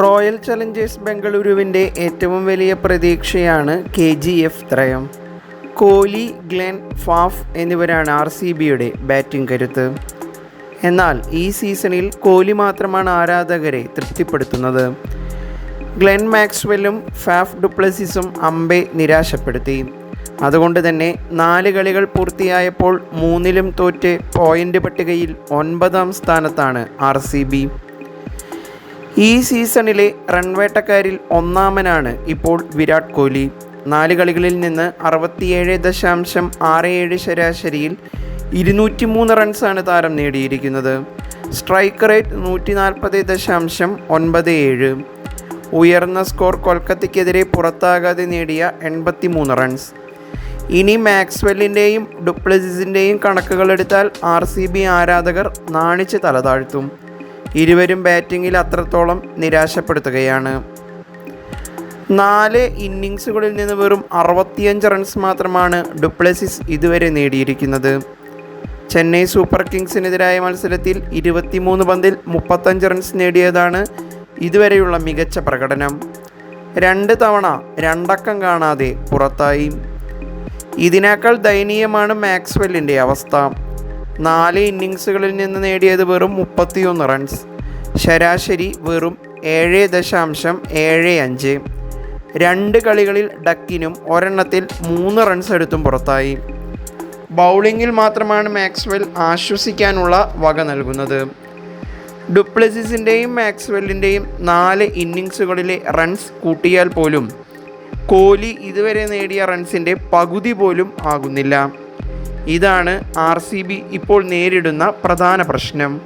Royal Challengers ബംഗളൂരുവിന്റെ ഏറ്റവും വലിയ പ്രതീക്ഷയാണ് കെ ജി എഫ് ത്രയം. കോഹ്ലി ഗ്ലെൻ ഫാഫ് എന്നിവരാണ് ആർ സി ബിയുടെ ബാറ്റിംഗ് കരുത്ത്. എന്നാൽ ഈ സീസണിൽ കോലി മാത്രമാണ് ആരാധകരെ തൃപ്തിപ്പെടുത്തുന്നത്. Glenn മാക്സ്വെല്ലും Faf ഡുപ്ലസിസും അമ്പെ നിരാശപ്പെടുത്തി. അതുകൊണ്ട് തന്നെ നാല് കളികൾ പൂർത്തിയായപ്പോൾ മൂന്നിലും തോറ്റ് പോയിന്റ് പട്ടികയിൽ ഒൻപതാം സ്ഥാനത്താണ് ആർ സി ബി. ഈ സീസണിലെ റൺവേട്ടക്കാരിൽ ഒന്നാമനാണ് ഇപ്പോൾ വിരാട് കോഹ്ലി. നാല് കളികളിൽ നിന്ന് അറുപത്തിയേഴ് ദശാംശം ആറ് ഏഴ് ശരാശരിയിൽ ഇരുന്നൂറ്റി മൂന്ന് റൺസാണ് താരം നേടിയിരിക്കുന്നത്. സ്ട്രൈക്ക് റേറ്റ് നൂറ്റി നാൽപ്പത് ദശാംശം ഒൻപത് ഏഴ്. ഉയർന്ന സ്കോർ കൊൽക്കത്തയ്ക്കെതിരെ പുറത്താകാതെ നേടിയ എൺപത്തി മൂന്ന് റൺസ്. ഇനി മാക്സ്വെല്ലിന്റെയും ഡുപ്ലസിസിന്റെയും കണക്കുകളെടുത്താൽ ആർ സി ബി ആരാധകർ നാണിച്ച് തലതാഴ്ത്തും ഇരുവരും ബാറ്റിങ്ങിൽ അത്രത്തോളം നിരാശപ്പെടുത്തുകയാണ്. നാല് ഇന്നിങ്സുകളിൽ നിന്ന് വെറും അറുപത്തിയഞ്ച് റൺസ് മാത്രമാണ് ഡുപ്ലസിസ് ഇതുവരെ നേടിയിരിക്കുന്നത്. ചെന്നൈ സൂപ്പർ കിങ്സിനെതിരായ മത്സരത്തിൽ ഇരുപത്തിമൂന്ന് പന്തിൽ മുപ്പത്തഞ്ച് റൺസ് നേടിയതാണ് ഇതുവരെയുള്ള മികച്ച പ്രകടനം. രണ്ട് തവണ രണ്ടക്കം കാണാതെ പുറത്തായി. ഇതിനേക്കാൾ ദയനീയമാണ് മാക്സ്വെല്ലിന്റെ അവസ്ഥ. നാല് ഇന്നിങ്സുകളിൽ നിന്ന് നേടിയത് വെറും മുപ്പത്തിയൊന്ന് റൺസ്. ശരാശരി വെറും ഏഴ് ദശാംശം ഏഴ് അഞ്ച്. രണ്ട് കളികളിൽ ഡക്കിനും ഒരെണ്ണത്തിൽ മൂന്ന് റൺസ് എടുത്തും പുറത്തായി. ബൗളിങ്ങിൽ മാത്രമാണ് മാക്സ്വെൽ ആശ്വസിക്കാനുള്ള വക നൽകുന്നത്. ഡുപ്ലസിസിന്റെയും മാക്സ്വെല്ലിന്റെയും നാല് ഇന്നിങ്സുകളിലെ റൺസ് കൂട്ടിയാൽ പോലും കോഹ്ലി ഇതുവരെ നേടിയ റൺസിന്റെ പകുതി പോലും ആകുന്നില്ല. ഇതാണ് ആർ ഇപ്പോൾ നേരിടുന്ന പ്രധാന പ്രശ്നം.